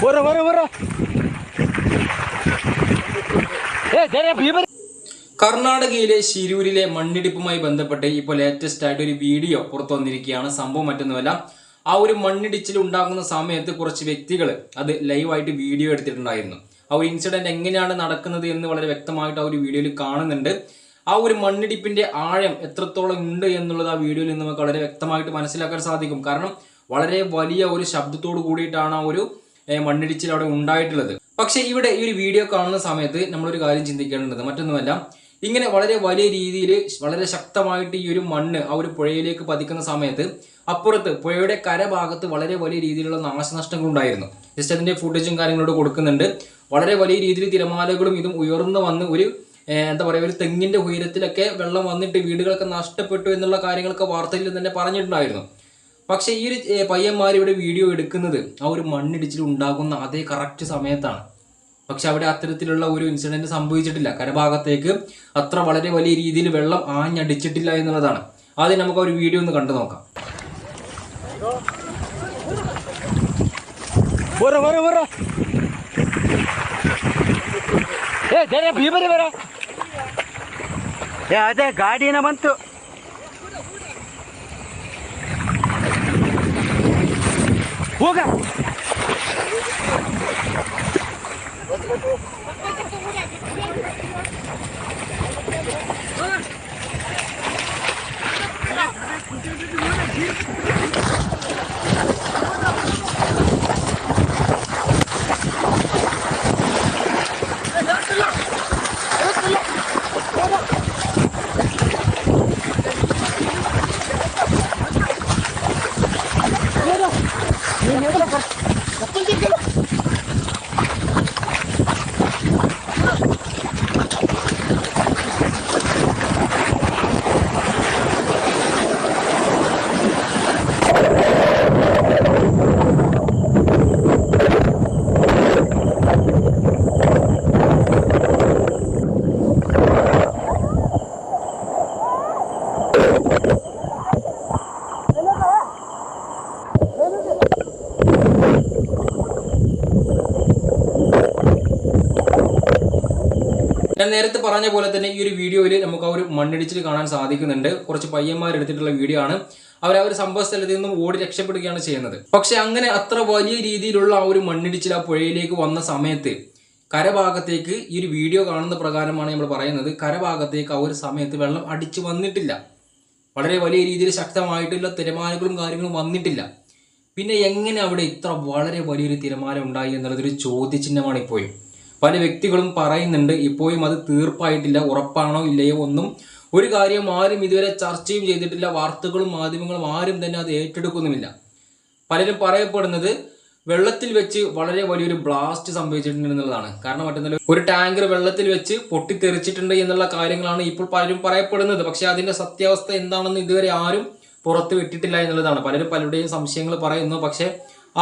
പോരോ പോരോ പോരോ ഏ ജയ ഭീമൻ. കർണാടകയിലെ ശിരൂരിലെ മണ്ണിടിപ്പുമായി ബന്ധപ്പെട്ട് ഇപ്പോൾ ലേറ്റസ്റ്റ് ആയിട്ട് ഒരു വീഡിയോ പുറത്തു വന്നിരിക്കുകയാണ്. സംഭവം മറ്റൊന്നുമല്ല ആ ഒരു മണ്ണിടിച്ചിൽ ഉണ്ടാകുന്ന സമയത്ത് കുറച്ച് വ്യക്തികൾ അത് ലൈവായിട്ട് വീഡിയോ എടുത്തിട്ടുണ്ടായിരുന്നു. ആ ഒരു ഇൻസിഡന്റ് എങ്ങനെയാണ് നടക്കുന്നത് എന്ന് വളരെ വ്യക്തമായിട്ട് ആ ഒരു വീഡിയോയിൽ കാണുന്നുണ്ട്. ആ ഒരു മണ്ണിടിപ്പിന്റെ ആഴം എത്രത്തോളം ഉണ്ട് എന്നുള്ളത് ആ വീഡിയോയിൽ നിന്ന് നമുക്ക് വളരെ വ്യക്തമായിട്ട് മനസ്സിലാക്കാൻ സാധിക്കും. കാരണം വളരെ വലിയ ഒരു ശബ്ദത്തോട് കൂടിയിട്ടാണ് ആ ഒരു മണ്ണിടിച്ചിൽ അവിടെ ഉണ്ടായിട്ടുള്ളത്. പക്ഷേ ഇവിടെ ഈ ഒരു വീഡിയോ കാണുന്ന സമയത്ത് നമ്മളൊരു കാര്യം ചിന്തിക്കേണ്ടത് മറ്റൊന്നുമല്ല ഇങ്ങനെ വളരെ വലിയ രീതിയിൽ വളരെ ശക്തമായിട്ട് ഈ ഒരു മണ്ണ് ആ ഒരു പുഴയിലേക്ക് പതിക്കുന്ന സമയത്ത് അപ്പുറത്ത് പുഴയുടെ കരഭാഗത്ത് വളരെ വലിയ രീതിയിലുള്ള നാശനഷ്ടങ്ങൾ ഉണ്ടായിരുന്നു. ജസ്റ്റ് അതിന്റെ ഫുട്ടേജും കാര്യങ്ങളോട് കൊടുക്കുന്നുണ്ട്. വളരെ വലിയ രീതിയിൽ തിരമാലകളും ഇതും ഉയർന്നു വന്ന് ഒരു എന്താ പറയുക ഒരു തെങ്ങിന്റെ ഉയരത്തിലൊക്കെ വെള്ളം വന്നിട്ട് വീടുകളൊക്കെ നഷ്ടപ്പെട്ടു എന്നുള്ള കാര്യങ്ങളൊക്കെ വാർത്തയിൽ തന്നെ പറഞ്ഞിട്ടുണ്ടായിരുന്നു. പക്ഷേ ഈ ഒരു പയ്യന്മാർ ഇവിടെ വീഡിയോ എടുക്കുന്നത് ആ ഒരു മണ്ണിടിച്ചിൽ ഉണ്ടാകുന്ന അതേ കറക്റ്റ് സമയത്താണ്. പക്ഷെ അവിടെ അത്തരത്തിലുള്ള ഒരു ഇൻസിഡന്റ് സംഭവിച്ചിട്ടില്ല. കരഭാഗത്തേക്ക് അത്ര വളരെ വലിയ രീതിയിൽ വെള്ളം ആഞ്ഞടിച്ചിട്ടില്ല എന്നുള്ളതാണ്. ആദ്യം നമുക്ക് ഒരു വീഡിയോ ഒന്ന് കണ്ടു നോക്കാം. ഏ ಜನ ಬೀಬರಿ ಬೇಡ ಏ ಅದೇ ಗಾಡಿನ Buông ra Buông ra ഞാൻ നേരത്തെ പറഞ്ഞ പോലെ തന്നെ ഈ ഒരു വീഡിയോയിൽ നമുക്ക് ആ ഒരു മണ്ണിടിച്ചിൽ കാണാൻ സാധിക്കുന്നുണ്ട്. കുറച്ച് പയ്യന്മാർ എടുത്തിട്ടുള്ള വീഡിയോ ആണ്. അവർ ആ ഒരു സംഭവ സ്ഥലത്ത് നിന്നും ഓടി രക്ഷപ്പെടുകയാണ് ചെയ്യുന്നത്. പക്ഷെ അങ്ങനെ അത്ര വലിയ രീതിയിലുള്ള ആ ഒരു മണ്ണിടിച്ചിൽ ആ പുഴയിലേക്ക് വന്ന സമയത്ത് കരഭാഗത്തേക്ക് ഈ ഒരു വീഡിയോ കാണുന്ന പ്രകാരമാണ് നമ്മൾ പറയുന്നത്. കരഭാഗത്തേക്ക് ആ ഒരു സമയത്ത് വെള്ളം അടിച്ചു വന്നിട്ടില്ല. വളരെ വലിയ രീതിയിൽ ശക്തമായിട്ടുള്ള തിരമാലകളും കാര്യങ്ങളും വന്നിട്ടില്ല. പിന്നെ എങ്ങനെ അവിടെ ഇത്ര വളരെ വലിയൊരു തിരമാല ഉണ്ടായി എന്നുള്ളതൊരു ചോദ്യചിഹ്നമാണ് ഇപ്പോഴും. പല വ്യക്തികളും പറയുന്നുണ്ട് ഇപ്പോഴും അത് തീർപ്പായിട്ടില്ല ഉറപ്പാണോ ഇല്ലയോ ഒന്നും. ഒരു കാര്യം ആരും ഇതുവരെ ചർച്ചയും ചെയ്തിട്ടില്ല വാർത്തകളും മാധ്യമങ്ങളും ആരും തന്നെ അത് ഏറ്റെടുക്കുന്നുമില്ല. പലരും പറയപ്പെടുന്നത് വെള്ളത്തിൽ വെച്ച് വളരെ വലിയൊരു ബ്ലാസ്റ്റ് സംഭവിച്ചിട്ടുണ്ട് എന്നുള്ളതാണ് കാരണം മറ്റൊന്നല്ല ഒരു ടാങ്കർ വെള്ളത്തിൽ വെച്ച് പൊട്ടിത്തെറിച്ചിട്ടുണ്ട് എന്നുള്ള കാര്യങ്ങളാണ് ഇപ്പോൾ പലരും പറയപ്പെടുന്നത്. പക്ഷെ അതിന്റെ സത്യാവസ്ഥ എന്താണെന്ന് ഇതുവരെ ആരും പുറത്ത് വിട്ടിട്ടില്ല എന്നുള്ളതാണ്. പലരും പലരുടെയും സംശയങ്ങൾ പറയുന്നു. പക്ഷെ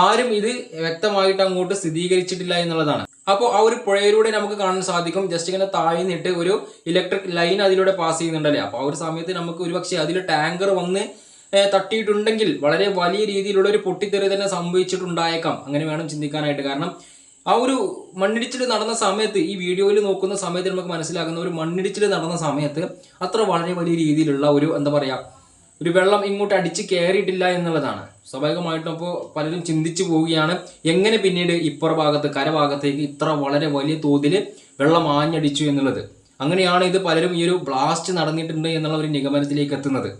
ആരും ഇത് വ്യക്തമായിട്ട് അങ്ങോട്ട് സ്ഥിരീകരിച്ചിട്ടില്ല എന്നുള്ളതാണ്. അപ്പോൾ ആ ഒരു പുഴയിലൂടെ നമുക്ക് കാണാൻ സാധിക്കും. ജസ്റ്റ് ഇങ്ങനെ താഴ്ന്നിട്ട് ഒരു ഇലക്ട്രിക് ലൈൻ അതിലൂടെ പാസ് ചെയ്യുന്നുണ്ടല്ലേ? അപ്പോൾ ആ ഒരു സമയത്ത് നമുക്ക് ഒരുപക്ഷെ അതിൽ ടാങ്കർ വന്ന് തട്ടിയിട്ടുണ്ടെങ്കിൽ വളരെ വലിയ രീതിയിലുള്ള ഒരു പൊട്ടിത്തെറി തന്നെ സംഭവിച്ചിട്ടുണ്ടായേക്കാം. അങ്ങനെ വേണം ചിന്തിക്കാനായിട്ട്. കാരണം ആ ഒരു മണ്ണിടിച്ചിൽ നടന്ന സമയത്ത് ഈ വീഡിയോയിൽ നോക്കുന്ന സമയത്ത് നമുക്ക് മനസ്സിലാകുന്ന ഒരു മണ്ണിടിച്ചിൽ നടന്ന സമയത്ത് അത്ര വളരെ വലിയ രീതിയിലുള്ള ഒരു എന്താ പറയാ ഒരു വെള്ളം ഇങ്ങോട്ട് അടിച്ച് കയറിയിട്ടില്ല എന്നുള്ളതാണ്. സ്വാഭാവികമായിട്ടും അപ്പോൾ പലരും ചിന്തിച്ചു പോവുകയാണ് എങ്ങനെ പിന്നീട് ഇപ്പുറ ഭാഗത്ത് കരഭാഗത്തേക്ക് ഇത്ര വളരെ വലിയ തോതിൽ വെള്ളം ആഞ്ഞടിച്ചു എന്നുള്ളത്. അങ്ങനെയാണ് ഇത് പലരും ഈ ഒരു ബ്ലാസ്റ്റ് നടന്നിട്ടുണ്ട് എന്നുള്ള ഒരു നിഗമനത്തിലേക്ക് എത്തുന്നത്.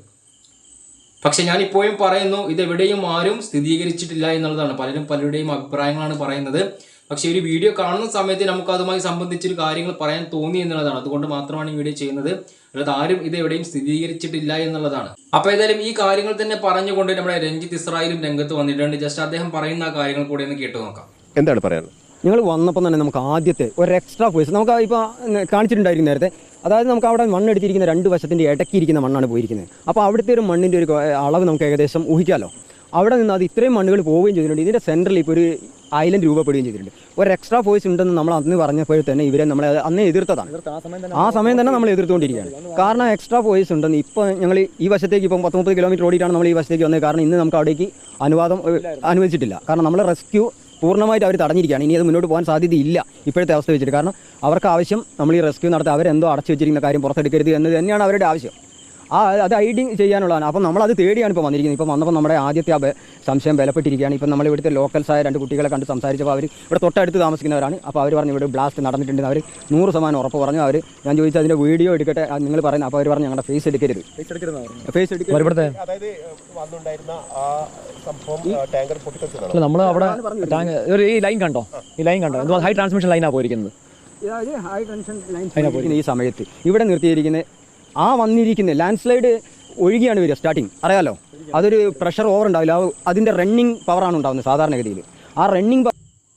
പക്ഷെ ഞാൻ ഇപ്പോഴും പറയുന്നു ഇത് എവിടെയും ആരും സ്ഥിരീകരിച്ചിട്ടില്ല എന്നുള്ളതാണ്. പലരും പലരുടെയും അഭിപ്രായങ്ങളാണ് പറയുന്നത്. പക്ഷെ ഈ ഒരു വീഡിയോ കാണുന്ന സമയത്ത് നമുക്ക് അതുമായി സംബന്ധിച്ചൊരു കാര്യങ്ങൾ പറയാൻ തോന്നി എന്നുള്ളതാണ്. അതുകൊണ്ട് മാത്രമാണ് ഈ വീഡിയോ ചെയ്യുന്നത്. അല്ലാതെ ആരും ഇത് എവിടെയും സ്ഥിരീകരിച്ചിട്ടില്ല എന്നുള്ളതാണ്. അപ്പൊ ഏതായാലും ഈ കാര്യങ്ങൾ തന്നെ പറഞ്ഞുകൊണ്ട് നമ്മുടെ രഞ്ജിത്ത് ഇസ്രായേലും രംഗത്ത് വന്നിട്ടുണ്ട്. ജസ്റ്റ് അദ്ദേഹം പറയുന്ന ആ കാര്യങ്ങൾ കൂടെ ഒന്ന് കേട്ടു നോക്കാം. എന്താണ് പറയാനുള്ളത്? ഞങ്ങൾ വന്നപ്പോൾ തന്നെ നമുക്ക് ആദ്യത്തെ ഒരു എക്സ്ട്രാ പോയിസ് നമുക്ക് ഇപ്പോൾ കാണിച്ചിട്ടുണ്ടായിരിക്കും നേരത്തെ. അതായത് നമുക്ക് അവിടെ മണ്ണെടുത്തിരിക്കുന്ന രണ്ട് വശത്തിന്റെ ഇടയ്ക്കിരിക്കുന്ന മണ്ണാണ് പോയിരിക്കുന്നത്. അപ്പോൾ അവിടുത്തെ ഒരു മണ്ണിന്റെ ഒരു അളവ് നമുക്ക് ഏകദേശം ഊഹിക്കാമല്ലോ. അവിടെ നിന്ന് അത് ഇത്രയും മണ്ണുകൾ പോവുകയും ചെയ്തിട്ടുണ്ട്. ഇതിന്റെ സെന്ററിൽ ഇപ്പോൾ ഒരു ഐലൻഡ് രൂപപ്പെടുകയും ചെയ്തിട്ടുണ്ട്. ഒരു എക്സ്ട്രാ ഫോഴ്സ് ഉണ്ടെന്ന് നമ്മൾ അന്ന് പറഞ്ഞപ്പോൾ തന്നെ ഇവരെ നമ്മൾ അന്ന് എതിർത്തതാണ്. ആ സമയം തന്നെ നമ്മൾ എതിർത്തുകൊണ്ടിരിക്കുകയാണ്. കാരണം എക്സ്ട്രാ ഫോഴ്സ് ഉണ്ടെന്ന് ഇപ്പോൾ ഞങ്ങൾ ഈ വശത്തേക്ക് ഇപ്പം പത്ത് മുപ്പത് കിലോമീറ്റർ ഓടിയിട്ടാണ് നമ്മൾ ഈ വശത്തേക്ക് വന്നത്. കാരണം ഇന്ന് നമുക്ക് അവിടേക്ക് അനുവാദം അനുവദിച്ചിട്ടില്ല. കാരണം നമ്മൾ റെസ്ക്യൂ പൂർണമായിട്ട് അവർ തടഞ്ഞിരിക്കുകയാണ്. ഇനി അത് മുന്നോട്ട് പോകാൻ സാധ്യതയില്ല ഇപ്പോഴത്തെ അവസ്ഥ വെച്ചിട്ട്. കാരണം അവർക്ക് ആവശ്യം നമ്മൾ ഈ റെസ്ക്യൂ നടത്തി അവരെന്തോ അടച്ചു വെച്ചിരിക്കുന്ന കാര്യം പുറത്തെടുക്കരുത് എന്ന് തന്നെയാണ് അവരുടെ ആവശ്യം. ആ അത് ഐഡിങ് ചെയ്യാനുള്ളതാണ്. അപ്പം നമ്മളത് തേടിയാണ് ഇപ്പോൾ വന്നിരിക്കുന്നത്. ഇപ്പോൾ വന്നപ്പോൾ നമ്മുടെ ആദ്യത്തെ ആ സംശയം ബലപ്പെട്ടിരിക്കുകയാണ്. ഇപ്പം നമ്മൾ ഇവിടുത്തെ ലോക്കൽസായ രണ്ട് കുട്ടികളെ കണ്ട് സംസാരിച്ചപ്പോൾ അവർ ഇവിടെ തൊട്ടടുത്ത് താമസിക്കുന്നവരാണ്. അപ്പോൾ അവർ പറഞ്ഞു ഇവിടെ ബ്ലാസ്റ്റ് നടന്നിട്ടുണ്ട് അവർ നൂറ് ശതമാനം ഉറപ്പ് പറഞ്ഞു. അവർ ഞാൻ ചോദിച്ചാൽ അതിന്റെ വീഡിയോ എടുക്കട്ടെ? നിങ്ങൾ പറയുന്നത്. അപ്പോൾ അവർ പറഞ്ഞു ഞങ്ങളുടെ ഫേസ് എടുക്കരുത്. ഫേസ് എടുക്കരുത്. അതായത് വന്നുണ്ടായിരുന്ന ആ സംഭവം ടാങ്കർ നമ്മൾ അവിടെ ടാങ്ക് ഈ ലൈൻ കണ്ടോ? ഈ ലൈൻ കണ്ടോ? എന്തോ ഹൈ ട്രാൻസ്മിഷൻ ലൈനാണ് പോയിരിക്കുന്നത്. അതായത് ഹൈ ടെൻഷൻ ലൈൻ ഈ സമയത്ത്. ഇവിടെ നിർത്തിയിരിക്കുന്ന ആ വന്നിരിക്കുന്ന. ലാൻഡ് സ്ലൈഡ് ഒഴുകിയാണ് വരിക സ്റ്റാർട്ടിങ് അറിയാലോ? അതൊരു പ്രഷർ ഓവർ ഉണ്ടാവില്ല. അതിന്റെ റണ്ണിങ് പവറാണ് ഉണ്ടാവുന്നത് സാധാരണഗതിയിൽ. ആ റണ്ണിങ്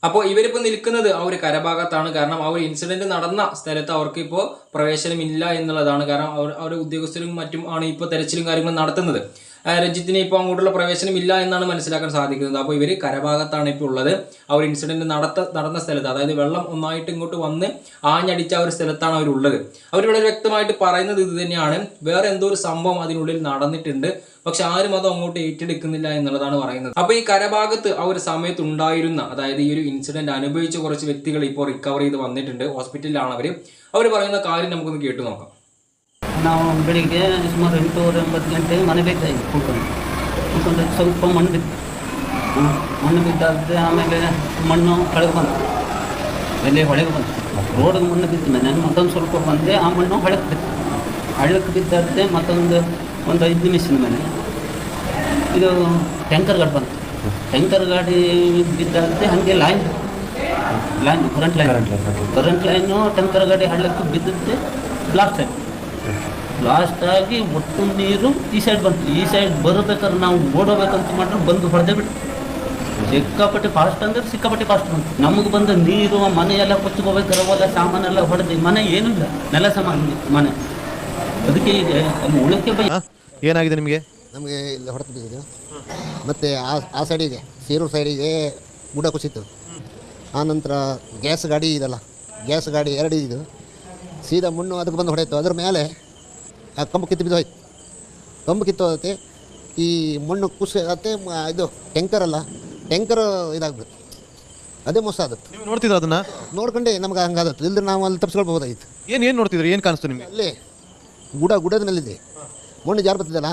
അപ്പോൾ ഇവരിപ്പോൾ നിൽക്കുന്നത് ആ ഒരു കരഭാഗത്താണ്. കാരണം ആ ഒരു ഇൻസിഡന്റ് നടന്ന സ്ഥലത്ത് അവർക്ക് ഇപ്പോൾ പ്രവേശനമില്ല എന്നുള്ളതാണ്. കാരണം അവർ അവരുടെ ഉദ്യോഗസ്ഥരും മറ്റും ആണ് ഇപ്പോൾ തെരച്ചിലും കാര്യങ്ങളും നടത്തുന്നത്. രഞ്ജിത്തിന് ഇപ്പോൾ അങ്ങോട്ടുള്ള പ്രവേശനം ഇല്ല എന്നാണ് മനസ്സിലാക്കാൻ സാധിക്കുന്നത്. അപ്പോൾ ഇവർ കരഭാഗത്താണ് ഇപ്പോൾ ഉള്ളത്. ആ ഒരു ഇൻസിഡന്റ് നടത്ത നടന്ന സ്ഥലത്ത് അതായത് വെള്ളം ഒന്നായിട്ട് ഇങ്ങോട്ട് വന്ന് ആഞ്ഞടിച്ച ഒരു സ്ഥലത്താണ് അവരുള്ളത്. അവർ വളരെ വ്യക്തമായിട്ട് പറയുന്നത് ഇത് തന്നെയാണ്. വേറെ എന്തോ ഒരു സംഭവം അതിനുള്ളിൽ നടന്നിട്ടുണ്ട്. പക്ഷെ ആരും അത് അങ്ങോട്ട് ഏറ്റെടുക്കുന്നില്ല എന്നുള്ളതാണ് പറയുന്നത്. അപ്പോൾ ഈ കരഭാഗത്ത് ആ ഒരു സമയത്ത് ഉണ്ടായിരുന്ന അതായത് ഈ ഒരു ഇൻസിഡന്റ് അനുഭവിച്ച കുറച്ച് വ്യക്തികൾ ഇപ്പോൾ റിക്കവർ ചെയ്ത് വന്നിട്ടുണ്ട്. ഹോസ്പിറ്റലിലാണ് അവർ അവർ പറയുന്ന കാര്യം നമുക്കൊന്ന് കേട്ടു നോക്കാം. ನಾವು ಬೆಳಿಗ್ಗೆ ಸುಮಾರು ಎಂಟೂವರೆ ಒಂಬತ್ತು ಗಂಟೆಗೆ ಮನೆ ಬೇಕಾಯಿತು ಕೂತ್ಕೊಂಡು. ಕೂತ್ಕೊಂಡು ಸ್ವಲ್ಪ ಮಣ್ಣು ಬಿತ್ತು. ಮಣ್ಣು ಬಿದ್ದಾದ್ರೆ ಆಮೇಲೆ ಮಣ್ಣು ಕೆಳಗೆ ಬಂತು. ಎಲೆ ಹೊಳೆಗೆ ಬಂತು. ರೋಡಿಗೆ ಮಣ್ಣು ಬಿತ್ತು. ನಾನು ಮತ್ತೊಂದು ಸ್ವಲ್ಪ ಬಂದೆ ಆ ಮಣ್ಣು ಹೊಳಕ್ಕೆ ಬಿತ್ತು. ಹಳ್ಳಕ್ಕೆ ಬಿದ್ದಾದ್ರೆ ಮತ್ತೊಂದು ಒಂದು ಐದು ನಿಮಿಷದ ಮೇಲೆ ಇದು ಟ್ಯಾಂಕರ್ ಗಾಡಿ ಬಂತು. ಟ್ಯಾಂಕರ್ ಗಾಡಿ ಬಿದ್ದಾದ್ರೆ ಹಾಗೆ line line current line current line tanker ಗಾಡಿ ಹಳ್ಳಕ್ಕೆ ಬಿದ್ದಿದ್ದೆ ಬ್ಲಾಸ್ಟ್ ಆಯ್ತು. ಬ್ಲಾಸ್ಟ್ ಆಗಿ ಒಟ್ಟು ನೀರು ಈ ಸೈಡ್ ಬಂತು. ಈ ಸೈಡ್ ಬರಬೇಕಾದ್ರೆ ನಾವು ಓಡಬೇಕಂತ ಮಾಡಿದ್ರೆ ಬಂದು ಹೊಡೆದೇ ಬಿಟ್ಟು ಸಿಕ್ಕಾಪಟ್ಟೆ ಫಾಸ್ಟ್ ಅಂದ್ರೆ ಸಿಕ್ಕಾಪಟ್ಟೆ ಫಾಸ್ಟ್ ಬಂತು. ನಮಗೆ ಬಂದ ನೀರು ಮನೆಯೆಲ್ಲ ಕೊಚ್ಕೋಬೇಕಾದ್ರೆ ಅವೆಲ್ಲ ಸಾಮಾನೆಲ್ಲ ಹೊಡೆದು ಮನೆ ಏನಿಲ್ಲ ನೆಲ ಸಾಮಾನು ಮನೆ. ಅದಕ್ಕೆ ಈಗ ಅಲ್ಲಿ ಉಳಕ್ಕೆ ಬೈ ಏನಾಗಿದೆ ನಿಮಗೆ? ನಮಗೆ ಇಲ್ಲಿ ಹೊಡೆದು ಬಿದ್ದಿದೆ ಮತ್ತು ಆ ಆ ಸೈಡಿಗೆ ಸೀರೂರು ಸೈಡಿಗೆ ಗುಡ ಕುಸಿತು. ಆ ನಂತರ ಗ್ಯಾಸ್ ಗಾಡಿ ಇದಲ್ಲ. ಗ್ಯಾಸ್ ಗಾಡಿ ಎರಡು ಇದು. ಸೀದಾ ಮಣ್ಣು ಅದಕ್ಕೆ ಬಂದು ಹೊಡೆಯಿತು ಅದ್ರ ಮೇಲೆ ಆ ಕಂಬು ಕಿತ್ತು ಬಿದ್ದು ಹೋಯ್ತು. ಕಂಬು ಕಿತ್ತು ಹೋಗುತ್ತೆ ಈ ಮಣ್ಣು ಕುಸಿ ಮ- ಇದು ಟ್ಯಾಂಕರ್ ಅಲ್ಲ ಟ್ಯಾಂಕರ್ ಇದಾಗ್ಬಿಡುತ್ತೆ. ಅದೇ ಮೋಸ ಆದತ್ತು ನೀವು ನೋಡ್ತಿದ್ರ ಅದನ್ನ? ನೋಡ್ಕೊಂಡೆ ನಮ್ಗೆ ಹಂಗಾದತ್ತು ಇಲ್ಲದ್ರೆ ನಾವು ಅಲ್ಲಿ ತಪ್ಪಿಸ್ಕೊಳ್ಬಹುದಾಗಿತ್ತು ಏನು ಏನು ನೋಡ್ತಿದ್ರು? ಏನು ಕಾಣಿಸ್ತು ನಿಮಗೆ? ಅಲ್ಲಿ ಗುಡ ಗುಡದ ಮೇಲಿದೆ ಮಣ್ಣು ಜಾರು ಬರ್ತಿದ್ದಲ್ಲ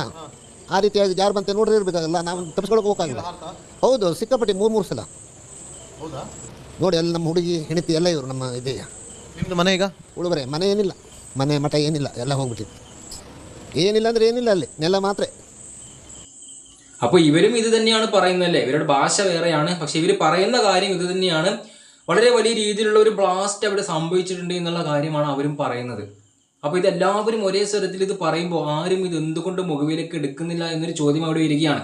ಆ ರೀತಿಯಾಗಿ ಜಾರು ಬಂತೆ ನೋಡಿರ್ಬೇಕಾಗಲ್ಲ ಇರಬೇಕಾಗಲ್ಲ ನಾವು ತಪ್ಪಿಸ್ಕೊಳಕ್ಕೆ ಹೋಗಕ್ಕಾಗಿಲ್ಲ. ಹೌದು ಸಿಕ್ಕಾಪಟ್ಟೆ ಮೂರು ಮೂರು ಸಲ. ನೋಡಿ ಅಲ್ಲಿ ನಮ್ಮ ಹುಡುಗಿ ಹೆಣಿತಿ ಎಲ್ಲ ಇವರು ನಮ್ಮ ಇದೆ ನಿಮ್ದು ಮನೆ ಈಗ ಉಳುಬರೆ ಮನೆ ಏನಿಲ್ಲ ಮನೆ ಮಠ ಏನಿಲ್ಲ ಎಲ್ಲ ಹೋಗ್ಬಿಟ್ಟಿತ್ತು ಏನಿಲ್ಲ ಅಂದ್ರೆ ಏನಿಲ್ಲ ಅಲ್ಲಿ ನೆಲ ಮಾತ್ರ അപ്പോൾ ഇവരും ഇത് തന്നെയാണ് പറയുന്നല്ലേ ഇവരുടെ ഭാഷ വേറെയാണ് പക്ഷെ ഇവർ പറയുന്ന കാര്യം ഇത് തന്നെയാണ് വളരെ വലിയ രീതിയിലുള്ള ഒരു ബ്ലാസ്റ്റ് അവിടെ സംഭവിച്ചിട്ടുണ്ട് എന്നുള്ള കാര്യമാണ് അവരും പറയുന്നത് അപ്പോൾ ഇത് എല്ലാവരും ഒരേ സ്വരത്തിൽ ഇത് പറയുമ്പോൾ ആരും ഇത് എന്തുകൊണ്ട് മുഖവിലേക്ക് എടുക്കുന്നില്ല എന്നൊരു ചോദ്യം അവിടെ വരികയാണ്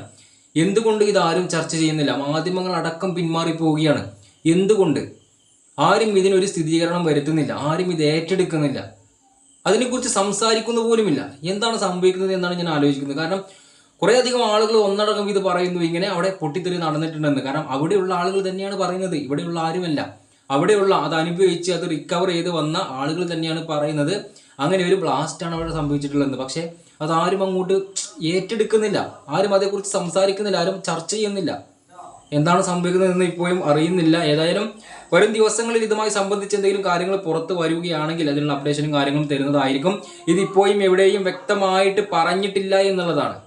എന്തുകൊണ്ട് ഇത് ആരും ചർച്ച ചെയ്യുന്നില്ല മാധ്യമങ്ങൾ അടക്കം പിന്മാറി പോവുകയാണ് എന്തുകൊണ്ട് ആരും ഇതിനൊരു സ്ഥിരീകരണം വരുത്തുന്നില്ല ആരും ഇത് ഏറ്റെടുക്കുന്നില്ല. അതിനെക്കുറിച്ച് സംസാരിക്കുന്ന പോലുമില്ല. എന്താണ് സംഭവിക്കുന്നത് എന്നാണ് ഞാൻ ആലോചിക്കുന്നത്. കാരണം കുറേ അധികം ആളുകൾ ഒന്നടങ്കം ഇത് പറയുന്നു ഇങ്ങനെ അവിടെ പൊട്ടിത്തെറി നടന്നിട്ടുണ്ടെന്ന്. കാരണം അവിടെയുള്ള ആളുകൾ തന്നെയാണ് പറയുന്നത്. ഇവിടെയുള്ള ആരുമല്ല. അവിടെയുള്ള അത് അനുഭവിച്ച് അത് റിക്കവർ ചെയ്ത് വന്ന ആളുകൾ തന്നെയാണ് പറയുന്നത്. അങ്ങനെ ഒരു ബ്ലാസ്റ്റാണ് അവിടെ സംഭവിച്ചിട്ടുള്ളത് പക്ഷേ അതാരും അങ്ങോട്ട് ഏറ്റെടുക്കുന്നില്ല. ആരും അതേക്കുറിച്ച് സംസാരിക്കുന്നില്ല. ആരും ചർച്ച ചെയ്യുന്നില്ല. എന്താണ് സംഭവിക്കുന്നതെന്ന് ഇപ്പോഴും അറിയുന്നില്ല. ഏതായാലും വരും ദിവസങ്ങളിൽ ഇതുമായി സംബന്ധിച്ച് എന്തെങ്കിലും കാര്യങ്ങൾ പുറത്ത് വരികയാണെങ്കിൽ അതിനുള്ള അപ്ഡേഷനും കാര്യങ്ങളും തരുന്നതായിരിക്കും. ഇത് ഇപ്പോഴും എവിടെയും വ്യക്തമായിട്ട് പറഞ്ഞിട്ടില്ല എന്നുള്ളതാണ്.